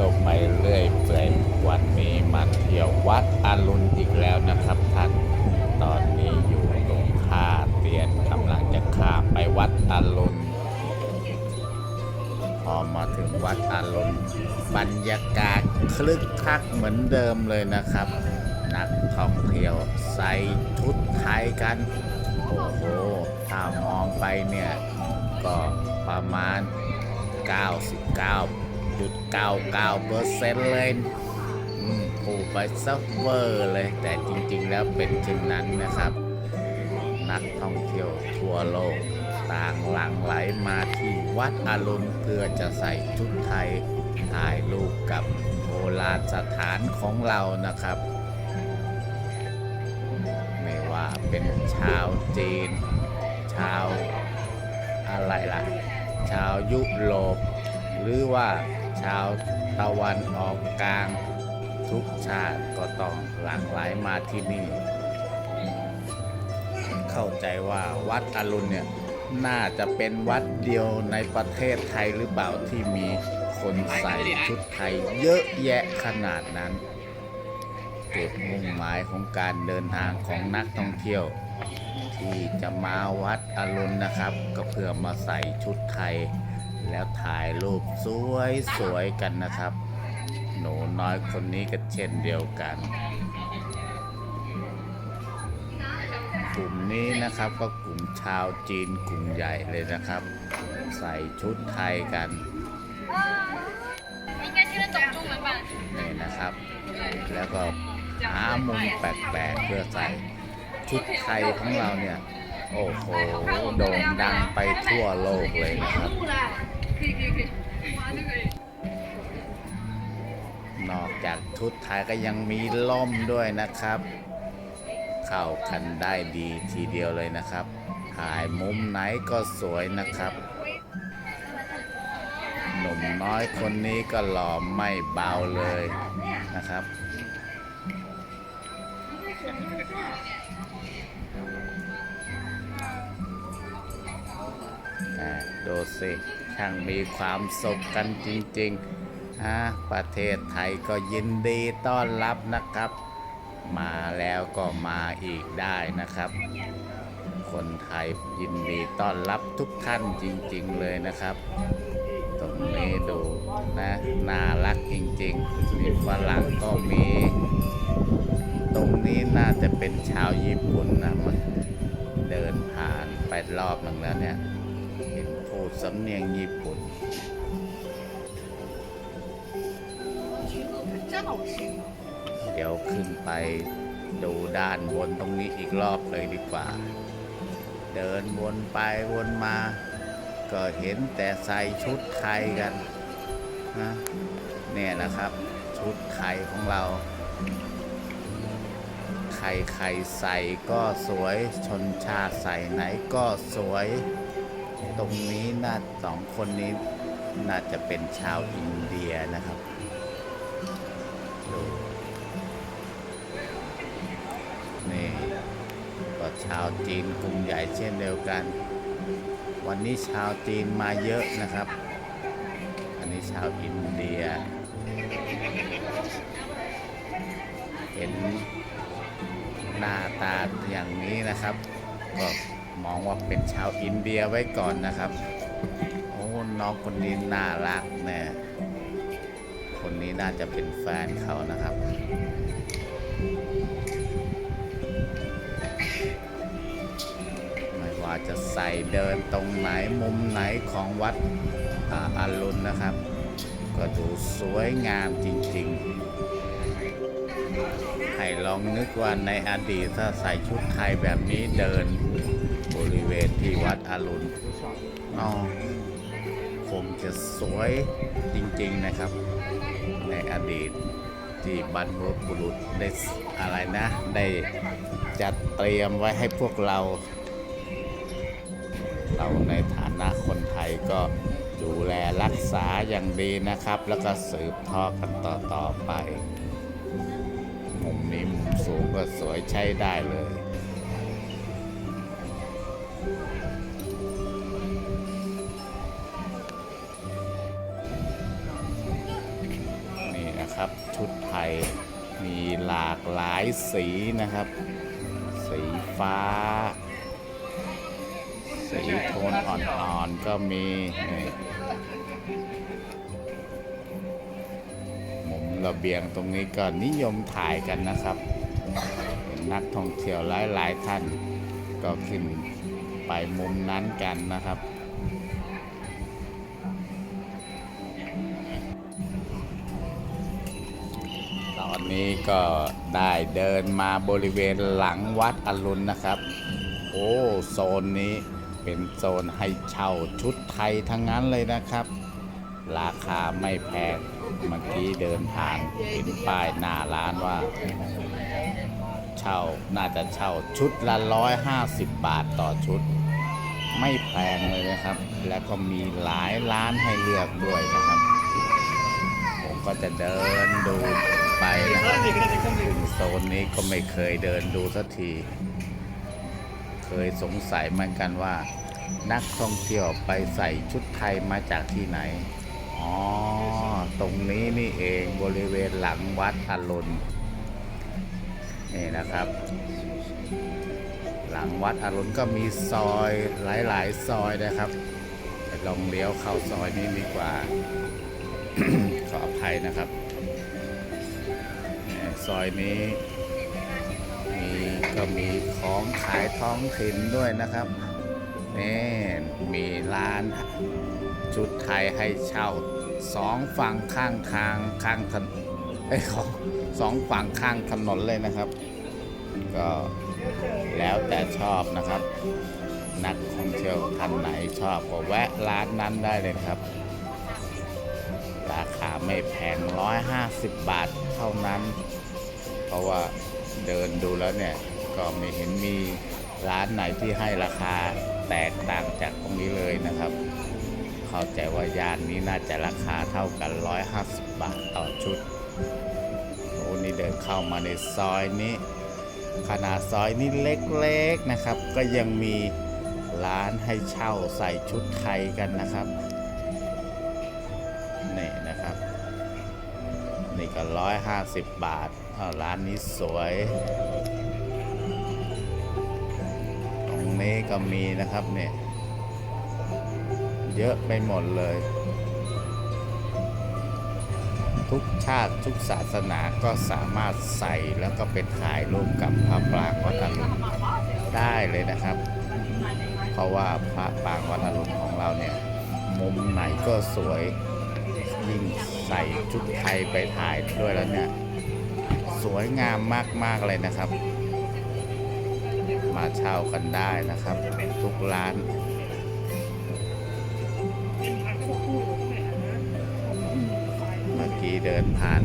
ที่ยวไปเรื่อยเปื่อยวันนี้มาเที่ยววัดอรุณอีกแล้วนะครับท่าน ตอนนี้อยู่ตรงท่าเตียนกำลังจะข้ามไปวัดอรุณพอมาถึงวัดอรุณบรรยากาศคลึกคลักเหมือนเดิมเลยนะครับ นักท่องเที่ยวใส่ชุดไทยกัน โอ้โหถ้ามองไปเนี่ย ก็ประมาณ 99.99เปอร์เซ็นต์เลยผูกไปซัฟเวอร์เลย แต่จริงๆแล้วเป็นเช่นนั้นนะครับ นักท่องเที่ยวทั่วโลก ต่างหลั่งไหลมาที่วัดอรุณเพื่อจะใส่ชุดไทยถ่ายรูปกับโบราณสถานของเรานะครับ ไม่ว่าเป็นชาวจีน ชาวอะไรล่ะ ชาวยุโรปหรือว่า ชาวตะวันออกกลาง ทุกชาติก็ต้องหลั่งไหลมาที่นี่ เข้าใจว่าวัดอรุณเนี่ยน่าจะเป็นวัดเดียวในประเทศไทยหรือเปล่าที่มีคนใส่ชุดไทยเยอะแยะขนาดนั้นจุดมุ่งหมายของการเดินทางของนักท่องเที่ยว ที่จะมาวัดอรุณนะครับ ก็เพื่อมาใส่ชุดไทย แล้วถ่ายรูปสวยสวยกันนะครับ หนูน้อยคนนี้ก็เช่นเดียวกันกลุ่มนี้นะครับก็กลุ่มชาวจีนกลุ่มใหญ่เลยนะครับ ใส่ชุดไทยกันนี่นะครับ แล้วก็หามุมแปลกๆเพื่อใส่ชุดไทยของเราเนี่ย โอ้โหโด่งดังไปทั่วโลกเลยนะครับ นอกจากชุดไทยก็ยังมีล่มด้วยนะครับ เข้ากันได้ดีทีเดียวเลยนะครับ ถ่ายมุมไหนก็สวยนะครับ หนุ่มน้อยคนนี้ก็หล่อไม่เบาเลยนะครับดูสิ ช่างมีความสุขกันจริงๆฮะประเทศไทยก็ยินดีต้อนรับนะครับ มาแล้วก็มาอีกได้นะครับ คนไทยยินดีต้อนรับทุกท่านจริงๆเลยนะครับ ตรงนี้ดูนะน่ารักจริงๆ มีฝรั่งก็มี ตรงนี้น่าจะเป็นชาวญี่ปุ่นนะมันเดินผ่านไปรอบหนึ่งแล้วเนี่ย สำเนียงญี่ปุ่นเดี๋ยวขึ้นไปดูด้านบนตรงนี้อีกรอบเลยดีกว่า เดินวนไปวนมา ก็เห็นแต่ใส่ชุดไทยกันนะเนี่ยนะครับ ชุดไทยของเราใครใครใส่ก็สวยชนชาใส่ไหนก็สวย ตรงนี้น่าสองคนนี้น่าจะเป็นชาวอินเดียนะครับดูนี่ก็ชาวจีนกลุ่มใหญ่เช่นเดียวกัน วันนี้ชาวจีนมาเยอะนะครับ อันนี้ชาวอินเดีย เห็นหน้าตาอย่างนี้นะครับก็ องว่าเป็นชาวอินเดียไว้ก่อนนะครับโอ้น้องคนนี้น่ารักแน่คนนี้น่าจะเป็นแฟนเขานะครับไม่ว่าจะใส่เดินตรงไหนมุมไหนของวัดอาอารุณนะครับ ก็ดูสวยงามจริงๆ ให้ลองนึกว่าในอดีตถ้าใส่ชุดไทยแบบนี้เดิน บริเวณที่วัดอรุณอ๋อคงจะสวยจริงๆนะครับ ในอดีตที่บรรพบุรุษได้อะไรนะ ได้จัดเตรียมไว้ให้พวกเรา เราในฐานะคนไทยก็ดูแลรักษาอย่างดีนะครับ แล้วก็สืบทอดกันต่อ ๆ ไป มุมนี้มุมสูงก็สวยใช้ได้เลย หลายสีนะครับ สีฟ้า สีโทนอ่อนๆก็มีมุมระเบียงตรงนี้ก็นิยมถ่ายกันนะครับนนักท่องเที่ยวหลายๆท่านก็ขึ้นไปมุมนั้นกันนะครับ นี้ก็ได้เดินมาบริเวณหลังวัดอรุณนะครับ โอ้โซนนี้เป็นโซนให้เช่าชุดไทยทั้งนั้นเลยนะครับ ราคาไม่แพงเมื่อกี้เดินผ่านเห็นป้ายหน้าร้านว่า เช่าน่าจะเช่าชุดละร้อยห้าสิบบาทต่อชุด ไม่แพงเลยนะครับ แล้วก็มีหลายร้านให้เลือกด้วยนะครับ ผมก็จะเดินดู ไปนะถึงโซนนี้ก็ไม่เคยเดินดูสักที เคยสงสัยเหมือนกันว่า นักท่องเที่ยวไปใส่ชุดไทยมาจากที่ไหน อ๋อ ตรงนี้นี่เองบริเวณหลังวัดอรุณนี่นะครับ หลังวัดอรุณก็มีซอยหลาย ๆ ซอยนะครับลองเลี้ยวเข้าซอยนี้ดีกว่า ขออภัยนะครับ ซอยนี้มีก็มีของขายท้องถิ่นด้วยนะครับนี่มีร้านชุดไทยให้เช่าสองฝั่งข้างทางข้างถนนเอ้ของสองฝั่งข้างถนนเลยนะครับ ก็แล้วแต่ชอบนะครับ นักท่องเที่ยวท่านไหนชอบก็แวะร้านนั้นได้เลยครับ ราคาไม่แพง 150 บาทเท่านั้น เพราะว่าเดินดูแล้วเนี่ยก็ไม่เห็นมีร้านไหนที่ให้ราคาแตกต่างจากตรงนี้เลยนะครับ เข้าใจว่ายานนี้น่าจะราคาเท่ากัน 150 บาทต่อชุดโอ้นี่เดินเข้ามาในซอยนี้ขนาดซอยนี้เล็กๆนะครับ ก็ยังมีร้านให้เช่าใส่ชุดไทยกันนะครับนี่นะครับนี่ก็ร้อยห้าสิบบาท อ้าวร้านนี้สวย ตรงนี้ก็มีนะครับเนี่ย เยอะไปหมดเลย ทุกชาติทุกศาสนาก็สามารถใส่แล้วก็เป็นถ่ายรูปกับพระปรางวัดอรุณได้เลยนะครับ เพราะว่าพระปรางวัดอรุณของเราเนี่ย มุมไหนก็สวยยิ่งใส่ชุดไทยไปถ่ายด้วยแล้วเนี่ย วยงามมาก ๆ เลยนะครับ มาเช่ากันได้นะครับ ทุกร้านเมื่อกี้เดินผ่าน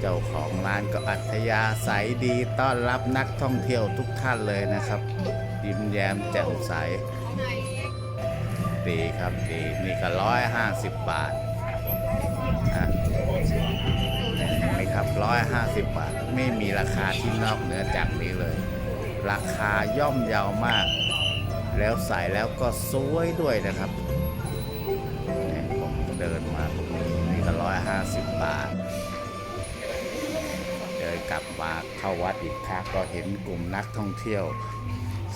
เจ้าของร้านก็อัธยาศัยดีต้อนรับนักท่องเที่ยวทุกท่านเลยนะครับ ยิ้มแย้มแจ่มใส ดีครับดีนี่ก็ร้อยห้าสิบบาท 150 บาท ไม่มีราคาที่นอกเหนือจากนี้เลย ราคาย่อมเยาวมาก แล้วใส่แล้วก็สวยด้วยนะครับผมเดินมาตรงนี้นี่ก็150 บาท เดินกลับมาเข้าวัดอีกครั้งก็เห็นกลุ่มนักท่องเที่ยว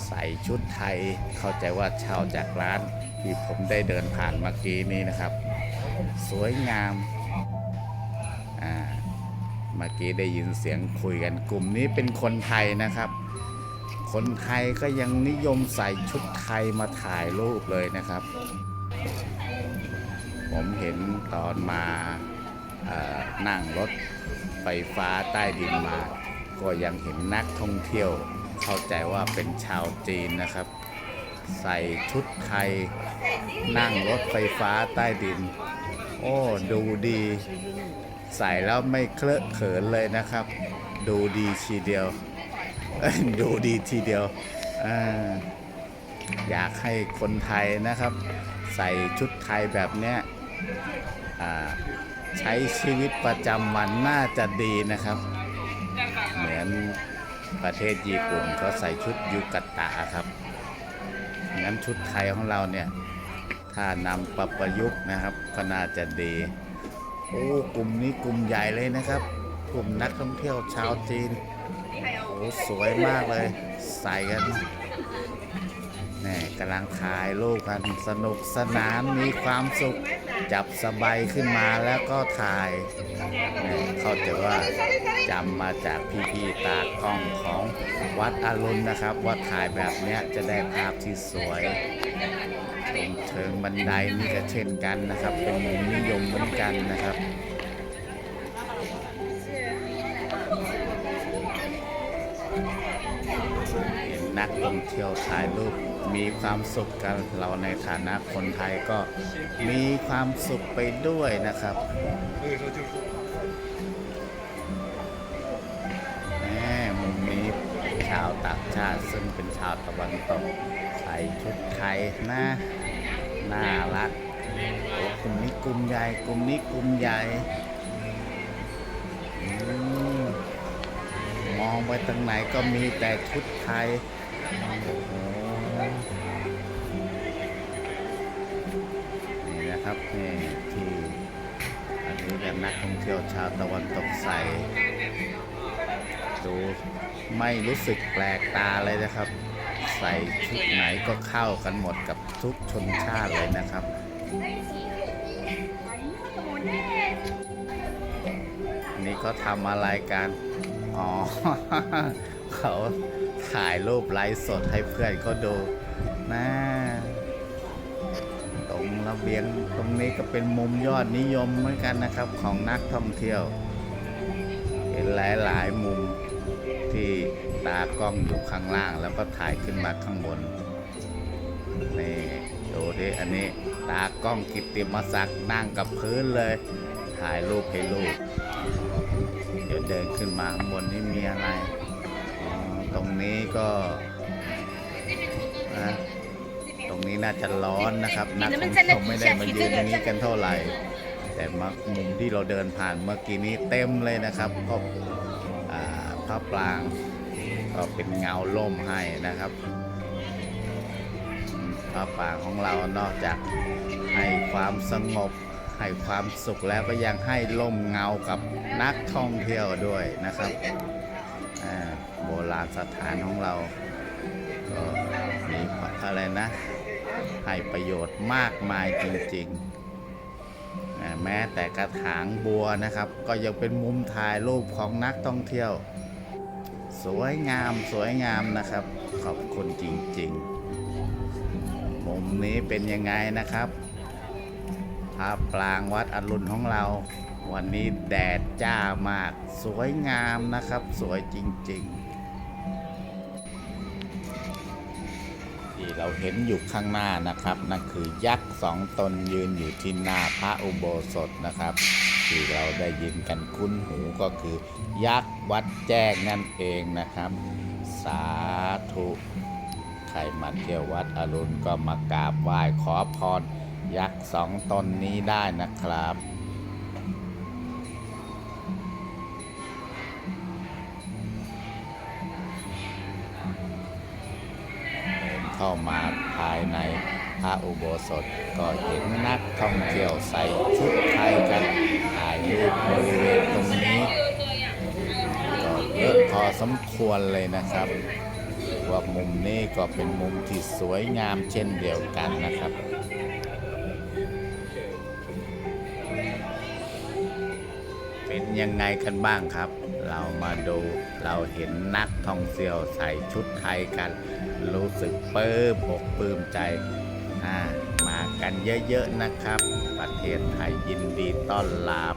ใส่ชุดไทยเข้าใจว่าเช่าจากร้านที่ผมได้เดินผ่านเมื่อกี้นี้นะครับ สวยงามอ่า เมื่อกี้ได้ยินเสียงคุยกันกลุ่มนี้เป็นคนไทยนะครับ คนไทยก็ยังนิยมใส่ชุดไทยมาถ่ายรูปเลยนะครับ ผมเห็นตอนมานั่งรถไฟฟ้าใต้ดินมา ก็ยังเห็นนักท่องเที่ยวเข้าใจว่าเป็นชาวจีนนะครับ ใส่ชุดไทยนั่งรถไฟฟ้าใต้ดิน โอ้ ดูดี ใส่แล้วไม่เคลอะเขินเลยนะครับ ดูดีทีเดียว ดูดีทีเดียวออยากให้คนไทยนะครับ ใส่ชุดไทยแบบเนี้ยใช้ชีวิตประจำวันน่าจะดีนะครับ เหมือนประเทศญี่ปุ่นเขาใส่ชุดยูกะตะครับงั้นชุดไทยของเราเนี่ย ถ้านำปรับประยุกต์นะครับ ก็น่าจะดี โอ้กลุ่มนี้กลุ่มใหญ่เลยนะครับ กลุ่มนักท่องเที่ยวชาวจีนโอ้สวยมากเลย ใส่กันนี่กำลังถ่ายรูปกันสนุกสนานมีความสุข จับสบายขึ้นมาแล้วก็ถ่าย เขาใจะว่าจำมาจากพี่ๆตากล้องของวัดอรุณนะครับ ว่าถ่ายแบบเนี้ยจะได้ภาพที่สวยตรงเชิงบันไดนี่ก็เช่นกันนะครับ เป็นมุมนิยมเหมือนกันนะครับเห็นนักท่องเที่ยวถ่ายรูป มีความสุขกันเราในฐานะคนไทยก็มีความสุขไปด้วยนะครับแหมมุมนี้ชาวต่างชาติซึ่งเป็นชาวตะวันตกใส่ชุดไทยนะน่ารักกลุ่มนี้กลุ่มใหญ่กลุ่มนี้กลุ่มใหญ่มมองไปทางไหนก็มีแต่ชุดไทยโอ้โห นี่นะครับนี่ที่อันนี้เป็นนักท่องเที่ยวชาวตะวันตกใส่ดูไม่รู้สึกแปลกตาเลยนะครับ ใส่ชุดไหนก็เข้ากันหมดกับทุกชนชาติเลยนะครับนี่เขาทำอะไรกันอ๋อเขาถ่ายรูปไลฟ์สดให้เพื่อนเขาดูนะ ตรงระเบียงตรงนี้ก็เป็นมุมยอดนิยมเหมือนกันนะครับของนักท่องเที่ยวเห็นหลายๆมุมที่ตากล้องอยู่ข้างล่าง แล้วก็ถ่ายขึ้นมาข้างบนนี่ดูดิอันนี้ตากล้องกิตติมศักดิ์นั่งกับพื้นเลย ถ่ายรูปให้ลูกเดี๋ยวเดินขึ้นมาข้างบนนี่มีอะไร ตรงนี้ก็นะ ตรงนี้น่าจะร้อนนะครับ นักท่องเที่ยวไม่ได้มายืนอย่างนี้กันเท่าไหร่ แต่มามุมที่เราเดินผ่านเมื่อกี้นี้เต็มเลยนะครับก็อ่าพระปรางก็เป็นเงาล่มให้นะครับอืมพระปรางของเรานอกจากให้ความสงบให้ความสุขแล้วก็ยังให้ล่มเงากับนักท่องเที่ยวด้วยนะครับอ่าโบราณสถานของเราก็มีอะไรนะ ให้ประโยชน์มากมายจริงๆ แม้แต่กระถางบัวนะครับ ก็ยังเป็นมุมถ่ายรูปของนักท่องเที่ยว สวยงามสวยงามนะครับ ขอบคุณจริงๆ มุมนี้เป็นยังไงนะครับภาพปรางวัดอรุณของเรา วันนี้แดดจ้ามาก สวยงามนะครับ สวยจริง ๆ เราเห็นอยู่ข้างหน้านะครับ นั่นคือยักษ์สองตนยืนอยู่ที่หน้าพระอุโบสถนะครับที่เราได้ยินกันคุ้นหูก็คือ ยักษ์วัดแจ้งนั่นเองนะครับ สาธุใครมาเที่ยววัดอรุณก็มากราบไหว้ขอพรยักษ์สองตนนี้ได้นะครับ เข้ามาภายในพระอุโบสถก็เห็นนักท่องเที่ยวใส่ชุดไทยกันถ่ายรูปบริเวณตรงนี้ก็เยอะพอสมควรเลยนะครับ ว่ามุมนี้ก็เป็นมุมที่สวยงามเช่นเดียวกันนะครับเป็นยังไงกันบ้างครับ เรามาดูเราเห็นนักท่องเที่ยวใส่ชุดไทยกัน รู้สึกเปลื้มอกปลื้มใจมากันเยอะๆนะครับ ประเทศไทยยินดีต้อนรับ